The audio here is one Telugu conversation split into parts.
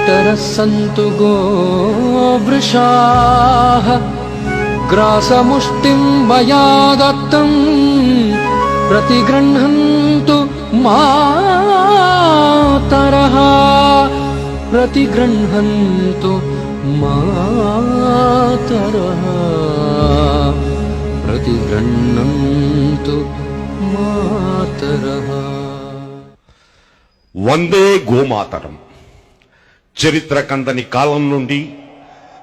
इतरः सन्तु गोवृषाः ग्रासमुष्टिं मया दत्तं प्रतिगृह्णन्तु मातरः प्रतिगृह्णन्तु मातरः प्रतिगृह्णन्तु मातरः वन्दे गोमातरम् చరిత్ర కందని కాలం నుండి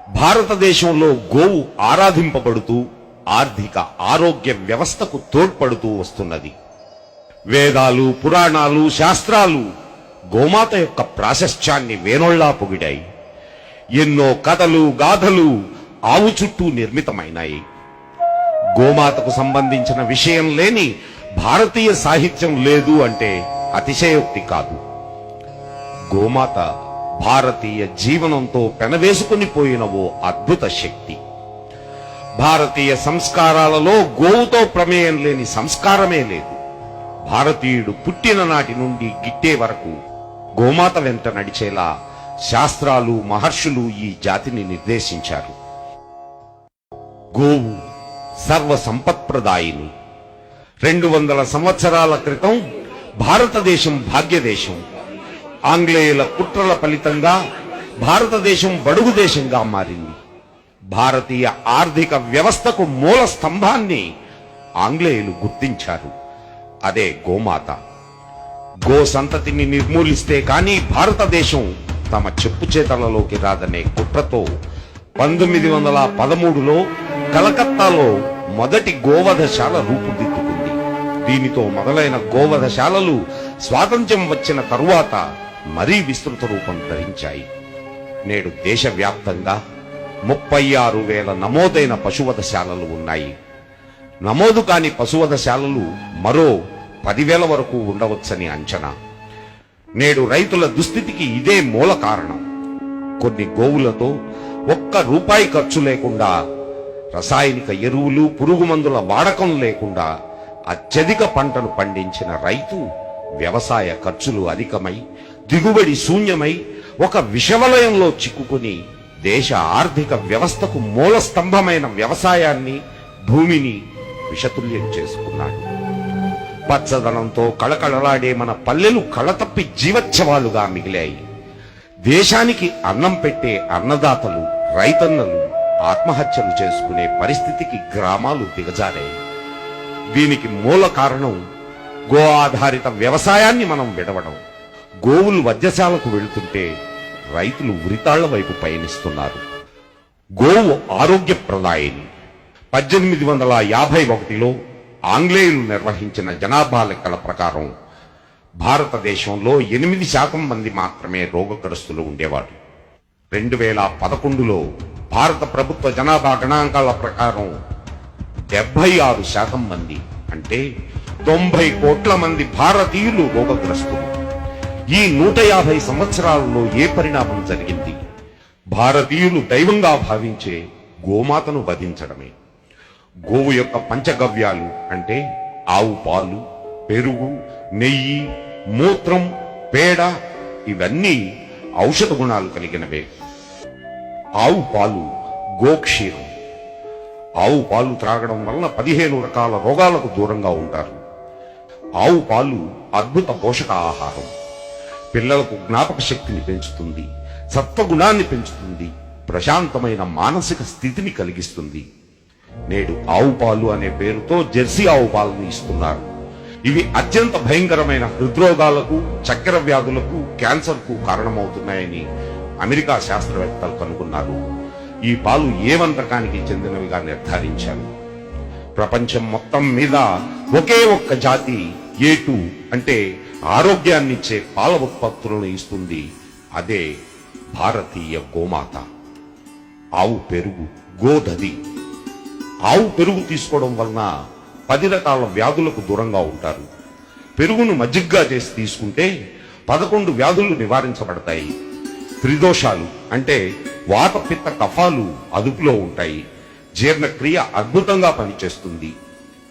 భారతదేశంలో గోవు ఆరాధింపబడుతూ ఆర్థిక ఆరోగ్య వ్యవస్థకు తోడ్పడుతూ వస్తున్నది. వేదాలు పురాణాలు శాస్త్రాలు గోమాత యొక్క ప్రాశస్త్యాన్ని వేనోళ్ళా పొగిడాయి. ఎన్నో కథలు గాథలు ఆవు చుట్టూ నిర్మితమైనాయి. గోమాతకు సంబంధించిన విషయం లేని భారతీయ సాహిత్యం లేదు అంటే అతిశయోక్తి కాదు. గోమాత భారతీయ జీవనంతో పెనవేసుకుని పోయిన ఓ అద్భుత శక్తి. భారతీయ సంస్కారాలలో గోవుతో ప్రమేయం లేని సంస్కారమే లేదు. భారతీయుడు పుట్టిన నాటి నుండి గిట్టే వరకు గోమాత వెంట నడిచేలా శాస్త్రాలు మహర్షులు ఈ జాతిని నిర్దేశించారు. గోవు సర్వ సంపత్ప్రదాయిని రెండు వందల సంవత్సరాల క్రితం భారతదేశం భాగ్యదేశం. ఆంగ్లేయుల కుట్రల ఫలితంగా భారతదేశం బడుగు దేశంగా మారింది. భారతీయ ఆర్థిక వ్యవస్థకు మూల స్తంభాన్ని ఆంగ్లేయులు గుర్తించారు. అదే గోమాత. గో సంతతిని నిర్మూలిస్తే కానీ భారతదేశం తమ చెప్పు చేతలలోకి రాదనే కుట్రతో పంతొమ్మిది వందల పదమూడులో కలకత్తాలో మొదటి గోవధశాల రూపుదిద్దుకుంది. దీనితో మొదలైన గోవధశాలలు స్వాతంత్ర్యం వచ్చిన తరువాత మరీ విస్తృత రూపం ధరించాయి. నేడు దేశవ్యాప్తంగా ముప్పై ఆరు వేల నమోదైన పశువధశాలలు ఉన్నాయి. నమోదు కాని పశువధశాలలు మరో పదివేల వరకు ఉండవచ్చని అంచనా. నేడు రైతుల దుస్థితికి ఇదే మూల కారణం. కొన్ని గోవులతో ఒక్క రూపాయి ఖర్చు లేకుండా రసాయనిక ఎరువులు పురుగు మందుల వాడకం లేకుండా అత్యధిక పంటను పండించిన రైతు వ్యవసాయ ఖర్చులు అధికమై దిగుబడి శూన్యమై ఒక విషవలయంలో చిక్కుకుని దేశ ఆర్థిక వ్యవస్థకు మూల స్తంభమైన వ్యవసాయాన్ని భూమిని విషతుల్యం చేసుకున్నాడు. పచ్చదనంతో కళకళలాడే మన పల్లెలు కళతప్పి జీవోత్సవాలుగా మిగిలాయి. దేశానికి అన్నం పెట్టే అన్నదాతలు రైతన్నలు ఆత్మహత్యలు చేసుకునే పరిస్థితికి గ్రామాలు దిగజారాయి. దీనికి మూల కారణం గో ఆధారిత వ్యవసాయాన్ని మనం విడవడం. గోవులు వద్యశాలకు వెళుతుంటే రైతులు ఉరితాళ్ళ వైపు పయనిస్తున్నారు. గోవు ఆరోగ్య ఆరోగ్యప్రదాయిని పద్దెనిమిది వందల యాభై ఒకటిలో ఆంగ్లేయులు నిర్వహించిన జనాభా లెక్కల ప్రకారం భారతదేశంలో ఎనిమిది శాతం మంది మాత్రమే రోగగ్రస్తులు ఉండేవారు. రెండు వేల పదకొండులో భారత ప్రభుత్వ జనాభా గణాంకాల ప్రకారం డెబ్బై ఆరు శాతం మంది అంటే తొంభై కోట్ల మంది భారతీయులు రోగగ్రస్తులు. ఈ నూట యాభై సంవత్సరాలలో ఏ పరిణామం జరిగింది? భారతీయులు దైవంగా భావించే గోమాతను వధించడమే. గోవు యొక్క పంచగవ్యాలు అంటే ఆవు పాలు పెరుగు నెయ్యి మూత్రం పేడ ఇవన్నీ ఔషధ గుణాలు కలిగినవే. ఆవు పాలు గోక్షీరం. ఆవు పాలు త్రాగడం వలన పదిహేను రకాల రోగాలకు దూరంగా ఉంటారు. ఆవు పాలు అద్భుత పోషక ఆహారం. పిల్లలకు జ్ఞాపక శక్తిని పెంచుతుంది సత్వగుణాన్ని పెంచుతుంది ప్రశాంతమైన మానసిక స్థితిని కలిగిస్తుంది. నేడు ఆవు పాలు అనే పేరుతో జెర్సీ ఆవు పాలను ఇస్తున్నారు. ఇవి అత్యంత భయంకరమైన హృద్రోగాలకు చక్కెర వ్యాధులకు క్యాన్సర్కు కారణమవుతున్నాయని అమెరికా శాస్త్రవేత్తలు కనుగొన్నారు. ఈ పాలు ఏ వంతకానికి చెందినవిగా నిర్ధారించారు? ప్రపంచం మొత్తం మీద ఒకే ఒక్క జాతి ఏ టూ అంటే ఆరోగ్యాన్ని ఇచ్చే పాల ఉత్పత్తులను ఇస్తుంది. అదే భారతీయ గోమాత. ఆవు పెరుగు గోధది. ఆవు పెరుగు తీసుకోవడం వలన పది రకాల వ్యాధులకు దూరంగా ఉంటారు. పెరుగును మజ్జిగ్గా చేసి తీసుకుంటే పదకొండు వ్యాధులు నివారించబడతాయి. త్రిదోషాలు అంటే వాత పిత్త కఫాలు అదుపులో ఉంటాయి. జీర్ణక్రియ అద్భుతంగా పనిచేస్తుంది.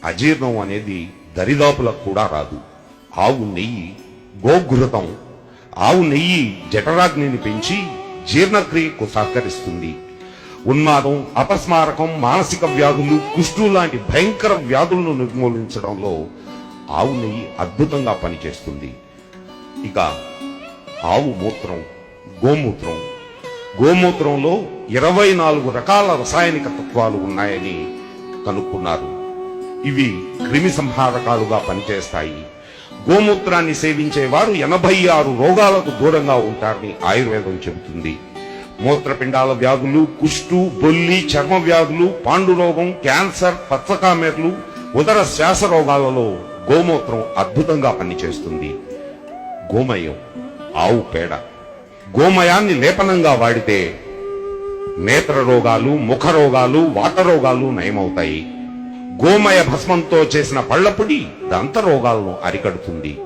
అజీర్ణం అనేది దరిదాపులకు కూడా రాదు. ఆవు నెయ్యి గోఘృతం ఆవు నెయ్యి జఠరాగ్నిని పెంచి జీర్ణక్రియకు సహకరిస్తుంది. ఉన్మాదం అపస్మారకం మానసిక వ్యాధులు కుష్టు లాంటి భయంకర వ్యాధులను నిర్మూలించడంలో ఆవు నెయ్యి అద్భుతంగా పనిచేస్తుంది. ఇక ఆవు మూత్రం గోమూత్రం. గోమూత్రంలో ఇరవై నాలుగు రకాల రసాయనిక తత్వాలు ఉన్నాయని కనుక్కున్నారు. ఇవి క్రిమి సంహారకాలుగా పనిచేస్తాయి. గోమూత్రాన్ని సేవించే వారు ఎనభై ఆరు రోగాలకు దూరంగా ఉంటారని ఆయుర్వేదం చెబుతుంది. మూత్రపిండాల వ్యాధులు కుష్టు బొల్లి చర్మ వ్యాధులు పాండురోగం క్యాన్సర్ పచ్చకామెర్లు ఉదర శ్వాస రోగాలలో గోమూత్రం అద్భుతంగా పనిచేస్తుంది. గోమయం ఆవు పేడ. గోమయాన్ని లేపనంగా వాడితే నేత్ర రోగాలు ముఖ రోగాలు వాత రోగాలు నయమవుతాయి. గోమయ భస్మంతో చేసిన పళ్ళపుడి దంత రోగాలను అరికడుతుంది.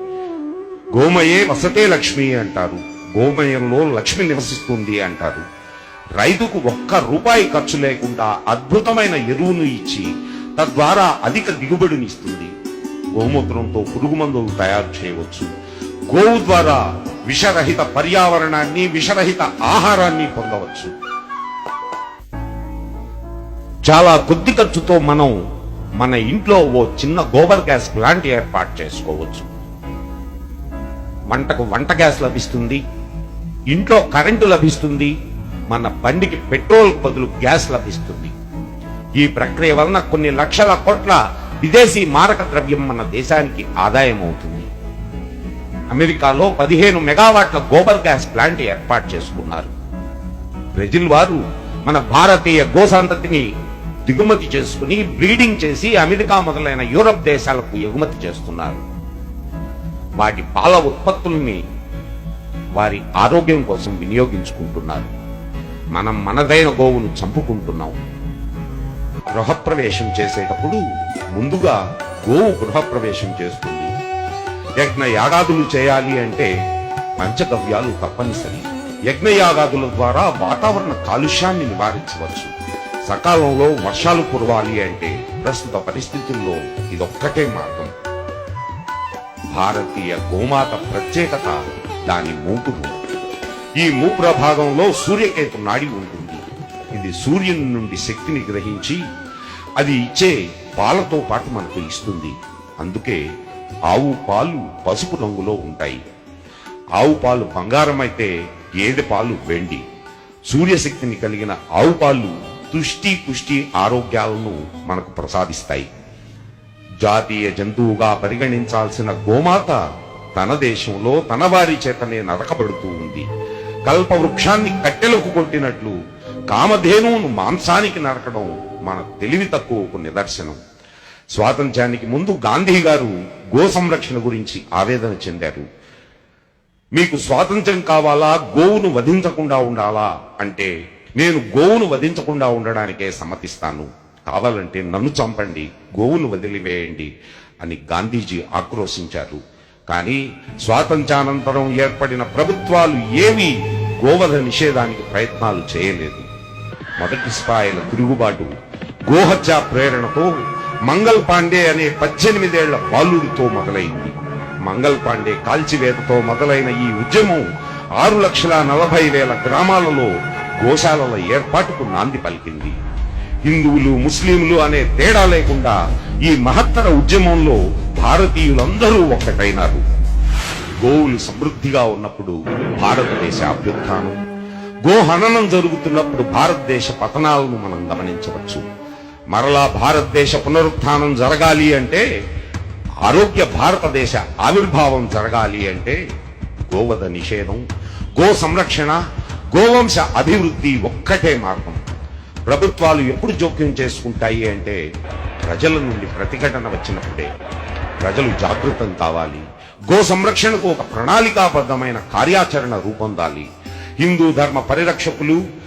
గోమయే వసతే లక్ష్మి అంటారు. గోమయంలో లక్ష్మి నివసిస్తుంది అంటారు. రైతుకు ఒక్క రూపాయి ఖర్చు లేకుండా అద్భుతమైన ఎరువును ఇచ్చి తద్వారా అధిక దిగుబడినిస్తుంది గోమూత్రంతో పురుగు మందులు తయారు చేయవచ్చు. గోవు ద్వారా విషరహిత పర్యావరణాన్ని విషరహిత ఆహారాన్ని పొందవచ్చు. చాలా కొద్ది ఖర్చుతో మనం మన ఇంట్లో ఓ చిన్న గోబర్ గ్యాస్ ప్లాంట్ ఏర్పాటు చేసుకోవచ్చు. వంటకు వంట గ్యాస్ లభిస్తుంది ఇంట్లో కరెంటు లభిస్తుంది మన బండికి పెట్రోల్ బదులు గ్యాస్ లభిస్తుంది. ఈ ప్రక్రియ వలన కొన్ని లక్షల కోట్ల విదేశీ మారక ద్రవ్యం మన దేశానికి ఆదాయం అవుతుంది. అమెరికాలో పదిహేను మెగావాట్ల గోబర్ గ్యాస్ ప్లాంట్ ఏర్పాటు చేసుకున్నారు. బ్రెజిల్ వారు మన భారతీయ గోసంతతిని దిగుమతి చేసుకుని బ్రీడింగ్ చేసి అమెరికా మొదలైన యూరప్ దేశాలకు ఎగుమతి చేస్తున్నారు. వాటి పాల ఉత్పత్తుల్ని వారి ఆరోగ్యం కోసం వినియోగించుకుంటున్నారు. మనం మనదైన గోవును చంపుకుంటున్నాం. గృహప్రవేశం చేసేటప్పుడు ముందుగా గోవు గృహప్రవేశం చేస్తుంది. యజ్ఞ యాగాదులు చేయాలి అంటే పంచగవ్యాలు తప్పనిసరి. యజ్ఞయాగాదుల ద్వారా వాతావరణ కాలుష్యాన్ని నివారించవచ్చు. సకాలంలో వర్షాలు కురవాలి అంటే ప్రస్తుత పరిస్థితుల్లో ఇదొక్కటే మార్గం. భారతీయ గోమాత ప్రత్యేకత దాని మూపులు ఈ మూపుర భాగంలో సూర్యకేతు నాడి ఉంటుంది. ఇది సూర్యుని నుండి శక్తిని గ్రహించి అది ఇచ్చే పాలతో పాటు మనకు ఇస్తుంది. అందుకే ఆవు పాలు పసుపు రంగులో ఉంటాయి. ఆవు పాలు బంగారం అయితే గేదె పాలు వెండి. సూర్యశక్తిని కలిగిన ఆవు పాలు తుష్టి పుష్టి ఆరోగ్యాలను మనకు ప్రసాదిస్తాయి. జాతీయ జంతువుగా పరిగణించాల్సిన గోమాత తన దేశంలో తన వారి చేతనే నరకబడుతూ ఉంది. కల్ప వృక్షాన్ని కట్టెలకు కొట్టినట్లు కామధేనువును మాంసానికి నరకడం మన తెలివి తక్కువకు నిదర్శనం. స్వాతంత్ర్యానికి ముందు గాంధీ గారు గో సంరక్షణ గురించి ఆవేదన చెందారు. మీకు స్వాతంత్ర్యం కావాలా? గోవును వధించకుండా ఉండాలా? అంటే నేను గోవును వధించకుండా ఉండడానికే సమ్మతిస్తాను. కావాలంటే నన్ను చంపండి గోవును వదిలివేయండి అని గాంధీజీ ఆక్రోశించారు. కానీ స్వాతంత్రానంతరం ఏర్పడిన ప్రభుత్వాలు ఏవి గోవధ నిషేధానికి ప్రయత్నాలు చేయలేదు. మొదటి స్థాయిల తిరుగుబాటు గోహత్య ప్రేరణతో మంగల్ పాండే అనే పద్దెనిమిదేళ్ళ బాలుడితో మొదలైంది. మంగల్ పాండే కాల్చివేతతో మొదలైన ఈ ఉద్యమం ఆరు లక్షల నలభై వేల గ్రామాలలో గోశాలల ఏర్పాటుకు నాంది పలికింది. హిందువులు ముస్లింలు అనే తేడా లేకుండా ఈ మహత్తర ఉద్యమంలో భారతీయులందరూ ఒక్కటైనారు. గోవులు సమృద్ధిగా ఉన్నప్పుడు భారతదేశ అభ్యుత్థానం గోహననం జరుగుతున్నప్పుడు భారతదేశ పతనాలను మనం గమనించవచ్చు. మరలా భారతదేశ పునరుత్థానం జరగాలి అంటే ఆరోగ్య భారతదేశ ఆవిర్భావం జరగాలి అంటే గోవధ నిషేధం గో సంరక్షణ గోవంశ అభివృద్ధి ఒక్కటే మార్గం. ప్రభుత్వాలు ఎప్పుడు జోక్యం చేసుకుంటాయి అంటే ప్రజల నుండి ప్రతిఘటన వచ్చినప్పుడే. ప్రజలు జాగృతం కావాలి. గో సంరక్షణకు ఒక ప్రణాళికాబద్ధమైన కార్యాచరణ రూపొందాలి. హిందూ ధర్మ పరిరక్షకులు